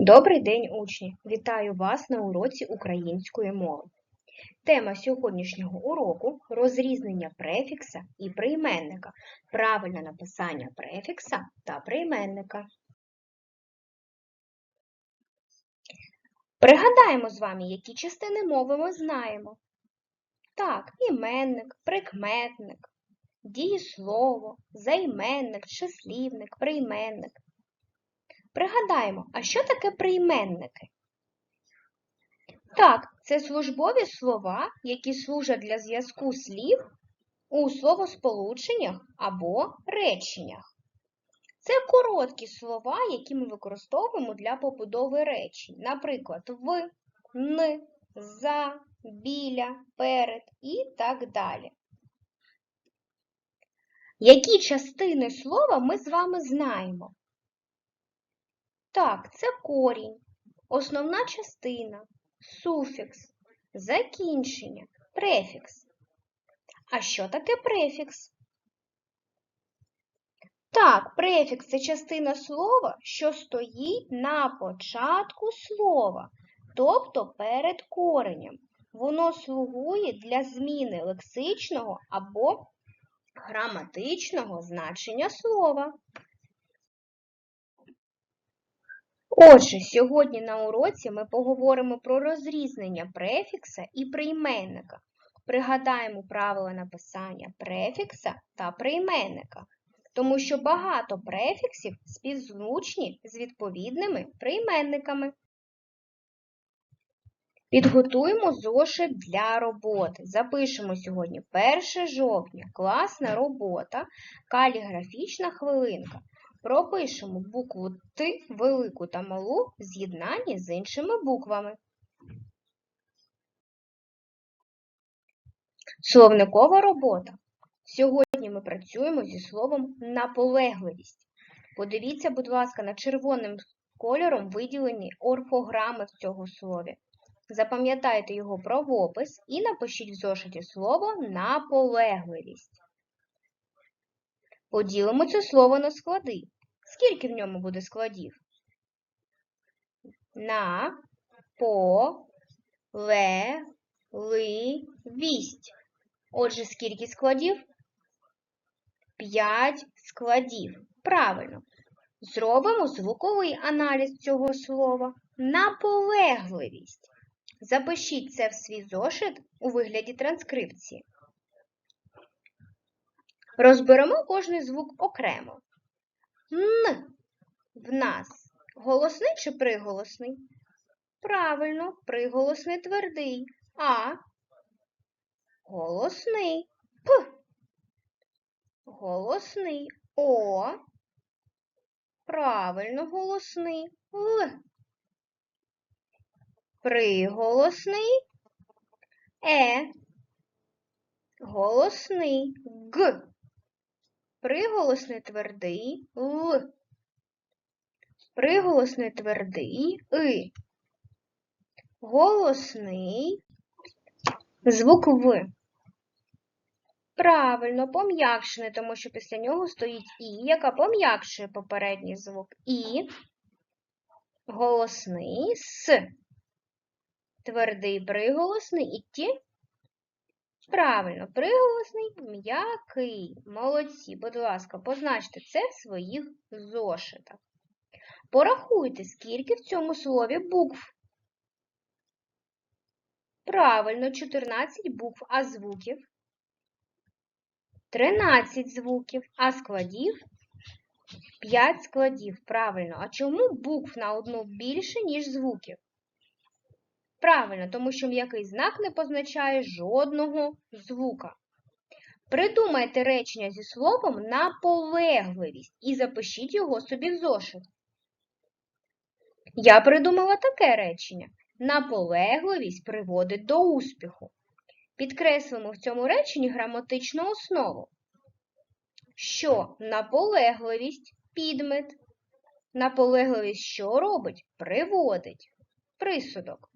Добрий день, учні! Вітаю вас на уроці української мови. Тема сьогоднішнього уроку розрізнення префікса і прийменника, правильне написання префікса та прийменника. Пригадаємо з вами, які частини мови ми знаємо. Так, іменник, прикметник, дієслово, займенник, числівник, прийменник. Пригадаємо, а що таке прийменники? Так, це службові слова, які служать для зв'язку слів у словосполученнях або реченнях. Це короткі слова, які ми використовуємо для побудови речень. Наприклад, в, н, за, біля, перед і так далі. Які частини слова ми з вами знаємо? Так, це корінь, основна частина, суфікс, закінчення, префікс. А що таке префікс? Так, префікс це частина слова, що стоїть на початку слова, тобто перед коренем. Воно слугує для зміни лексичного або граматичного значення слова. Отже, сьогодні на уроці ми поговоримо про розрізнення префікса і прийменника. Пригадаємо правила написання префікса та прийменника, тому що багато префіксів співзвучні з відповідними прийменниками. Підготуємо зошит для роботи. Запишемо сьогодні 1 жовтня. Класна робота, каліграфічна хвилинка. Пропишемо букву Т велику та малу в з'єднанні з іншими буквами. Словникова робота. Сьогодні ми працюємо зі словом наполегливість. Подивіться, будь ласка, на червоним кольором виділені орфограми в цього слові. Запам'ятайте його правопис і напишіть в зошиті слово наполегливість. Поділимо це слово на склади. Скільки в ньому буде складів? На, по, ле, ли, вість. Отже, скільки складів? П'ять складів. Правильно. Зробимо звуковий аналіз цього слова. Наполегливість. Запишіть це в свій зошит у вигляді транскрипції. Розберемо кожний звук окремо. Н в нас голосний чи приголосний? Правильно, приголосний твердий. А голосний. П. Голосний. О. Правильно, голосний. Л. Приголосний. Е. Голосний. Г. Приголосний твердий Л. Приголосний твердий И. Голосний звук В. Правильно, пом'якшений, тому що після нього стоїть І, яка пом'якшує попередній звук І. Голосний С. Твердий приголосний і ті Правильно, приголосний м'який. Молодці, будь ласка, позначте це в своїх зошитах. Порахуйте, скільки в цьому слові букв. Правильно, 14 букв, а звуків. 13 звуків, а складів 5 складів. Правильно. А чому букв на одну більше, ніж звуків? Правильно, тому що м'який знак не позначає жодного звука. Придумайте речення зі словом наполегливість і запишіть його собі в зошит. Я придумала таке речення. Наполегливість приводить до успіху. Підкреслимо в цьому реченні граматичну основу. Що наполегливість підмет. Наполегливість що робить? Приводить. Присудок.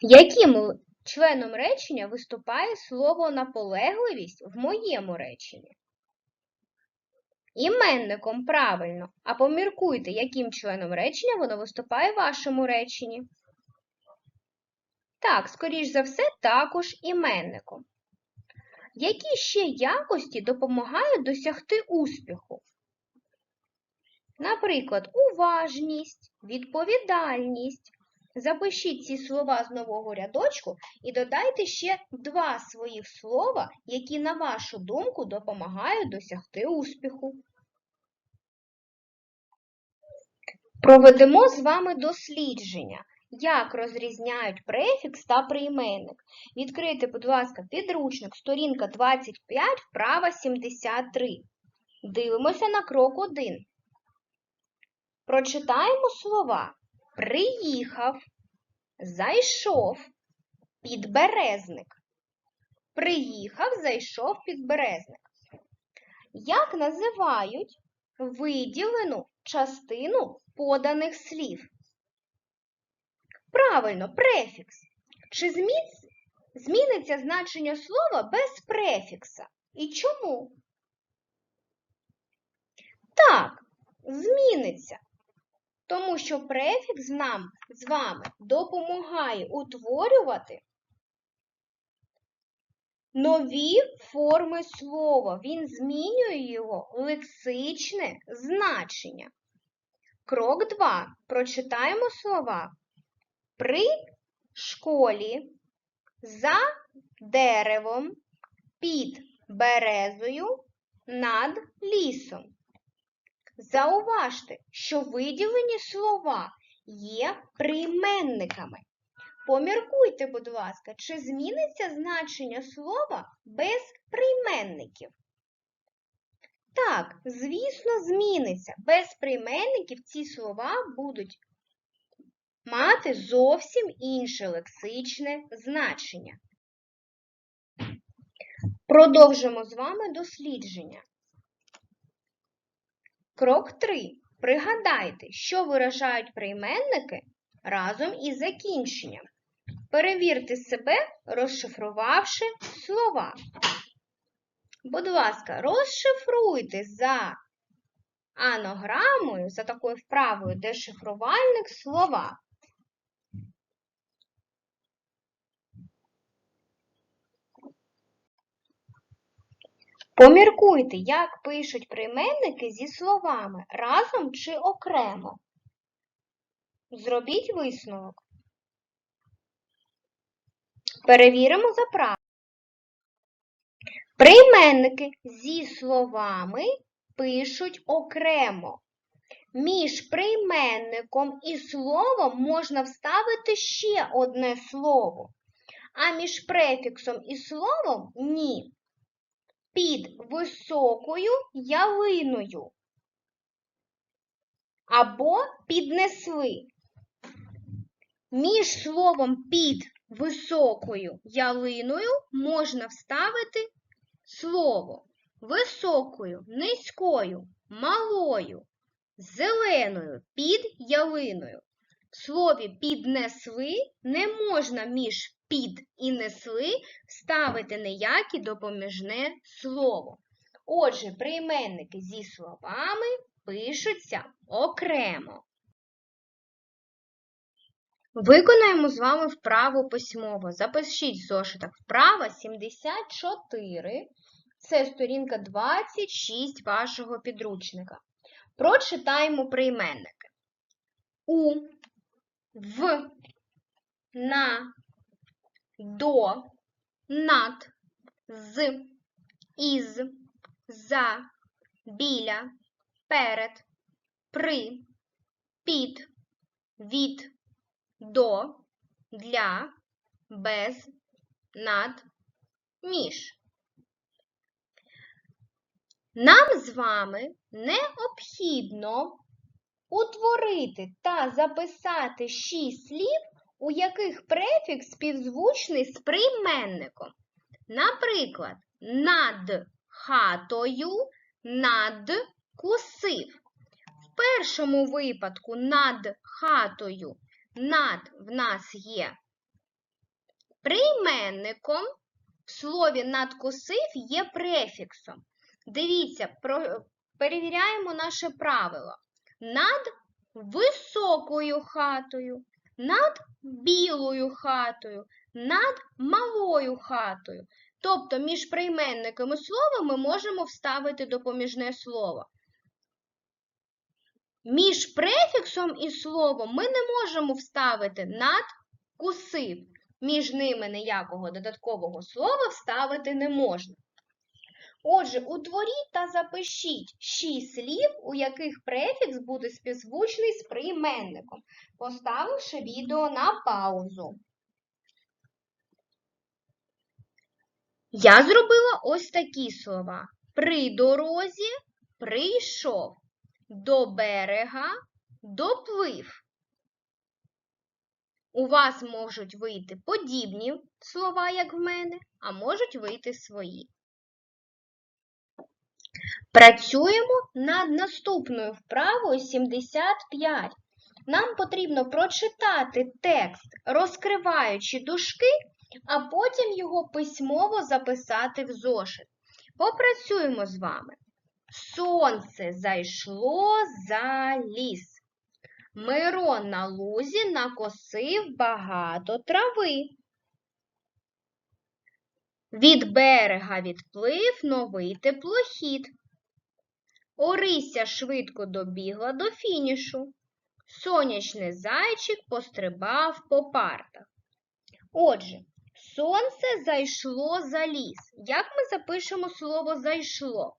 Яким членом речення виступає слово наполегливість в моєму реченні? Іменником правильно. А поміркуйте, яким членом речення воно виступає в вашому реченні. Так, скоріш за все, також іменником. Які ще якості допомагають досягти успіху? Наприклад, уважність, відповідальність. Запишіть ці слова з нового рядочку і додайте ще два своїх слова, які, на вашу думку, допомагають досягти успіху. Проведемо з вами дослідження, як розрізняють префікс та прийменник. Відкрийте, будь ласка, підручник, сторінка 25, вправа 73. Дивимося на крок 1. Прочитаємо слова приїхав, зайшов, підберезник. Приїхав, зайшов підберезник. Як називають виділену частину поданих слів? Правильно, префікс. Чи зміниться значення слова без префікса? І чому? Так, зміниться. Тому що префікс нам з вами допомагає утворювати нові форми слова. Він змінює його лексичне значення. Крок 2. Прочитаємо слова. При школі, за деревом, під березою, над лісом. Зауважте, що виділені слова є прийменниками. Поміркуйте, будь ласка, чи зміниться значення слова без прийменників? Так, звісно, зміниться. Без прийменників ці слова будуть мати зовсім інше лексичне значення. Продовжимо з вами дослідження. Крок 3. Пригадайте, що виражають прийменники разом із закінченням. Перевірте себе, розшифрувавши слова. Будь ласка, розшифруйте за анограмою, за такою вправою дешифрувальник слова. Поміркуйте, як пишуть прийменники зі словами разом чи окремо. Зробіть висновок. Перевіримо за правилом. Прийменники зі словами пишуть окремо. Між прийменником і словом можна вставити ще одне слово, а між префіксом і словом ні під високою ялиною. Або піднесли. Між словом під високою ялиною можна вставити слово високою, низькою, малою, зеленою під ялиною. В слові піднесли не можна між під і несли ставити ніяке допоміжне слово. Отже, прийменники зі словами пишуться окремо. Виконаємо з вами вправу письмово. Запишіть в зошитах вправа 74. Це сторінка 26 вашого підручника. Прочитаємо прийменники. У, в, на, до, над, з, із, за, біля, перед, при, під, від, до, для, без, над, між. Нам з вами необхідно утворити та записати шість слів, у яких префікс співзвучний з прийменником. Наприклад, над хатою надкусив. В першому випадку над хатою над в нас є прийменником, в слові надкусив є префіксом. Дивіться, перевіряємо наше правило. Над високою хатою, над білою хатою, над малою хатою. Тобто між прийменниками слова ми можемо вставити допоміжне слово. Між префіксом і словом ми не можемо вставити над кусив. Між ними ніякого додаткового слова вставити не можна. Отже, утворіть та запишіть шість слів, у яких префікс буде співзвучний з прийменником, поставивши відео на паузу. Я зробила ось такі слова. При дорозі прийшов, до берега доплив. У вас можуть вийти подібні слова, як в мене, а можуть вийти свої. Працюємо над наступною вправою 75. Нам потрібно прочитати текст, розкриваючи дужки, а потім його письмово записати в зошит. Попрацюємо з вами. Сонце зайшло за ліс. Мирон на лузі накосив багато трави. Від берега відплив новий теплохід. Орися швидко добігла до фінішу. Сонячний зайчик пострибав по партах. Отже, сонце зайшло за ліс. Як ми запишемо слово зайшло?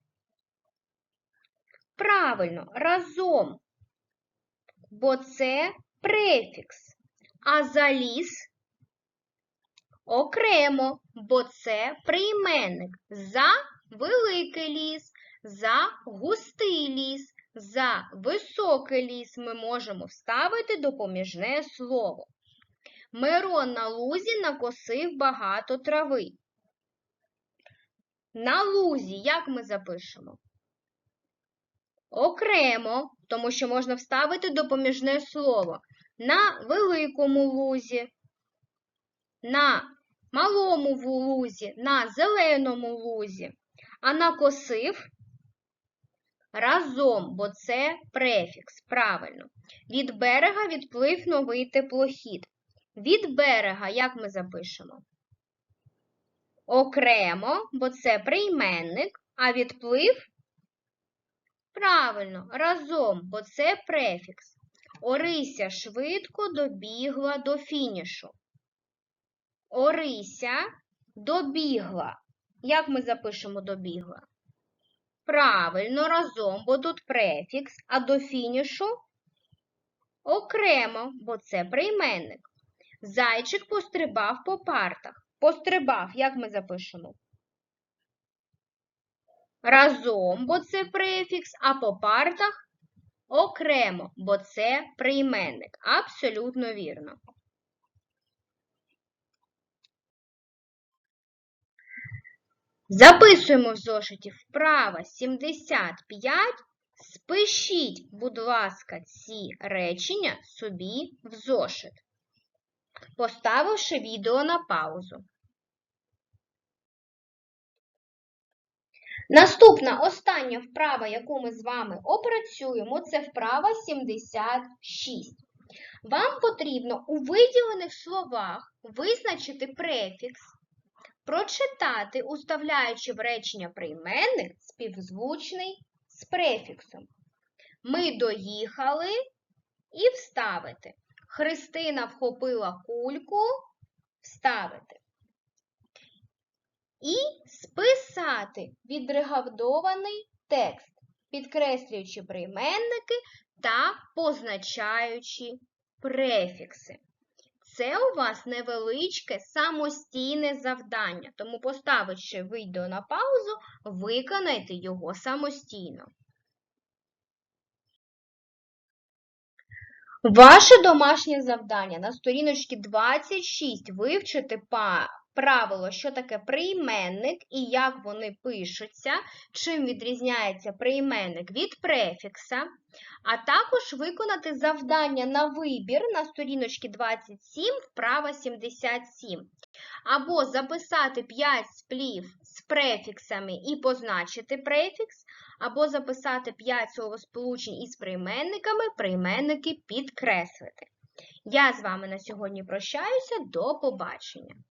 Правильно, разом. Бо це префікс. А заліз окремо, бо це прийменник. За великий ліс, за густий ліс, за високий ліс ми можемо вставити допоміжне слово. Мирон на лузі накосив багато трави. На лузі, як ми запишемо? Окремо, тому що можна вставити допоміжне слово. На великому лузі, на малому лузі, на зеленому лузі. А накосив разом, бо це префікс. Правильно. Від берега відплив новий теплохід. Від берега, як ми запишемо? Окремо, бо це прийменник, а відплив правильно, разом, бо це префікс. Орися швидко добігла до фінішу. Орися добігла. Як ми запишемо добігла? Правильно, разом, бо тут префікс, а до фінішу окремо, бо це прийменник. Зайчик пострибав по партах. Пострибав, як ми запишемо? Разом, бо це префікс, а по партах окремо, бо це прийменник. Абсолютно вірно. Записуємо в зошиті вправо 75. Спишіть, будь ласка, ці речення собі в зошит, поставивши відео на паузу. Наступна остання вправа, яку ми з вами опрацюємо, це вправа 76. Вам потрібно у виділених словах визначити префікс, прочитати, уставляючи в речення прийменник співзвучний з префіксом. Ми доїхали і вставити. Христина вхопила кульку, вставити. І списати відрегавдований текст, підкреслюючи прийменники та позначаючи префікси. Це у вас невеличке самостійне завдання, тому, поставивши відео на паузу, виконайте його самостійно. Ваше домашнє завдання на сторіночці 26 вивчити правило, що таке прийменник і як вони пишуться, чим відрізняється прийменник від префікса, а також виконати завдання на вибір на сторіночці 27, вправа 77. Або записати 5 сплів з префіксами і позначити префікс, або записати 5 словосполучень із прийменниками, прийменники підкреслити. Я з вами на сьогодні прощаюся. До побачення!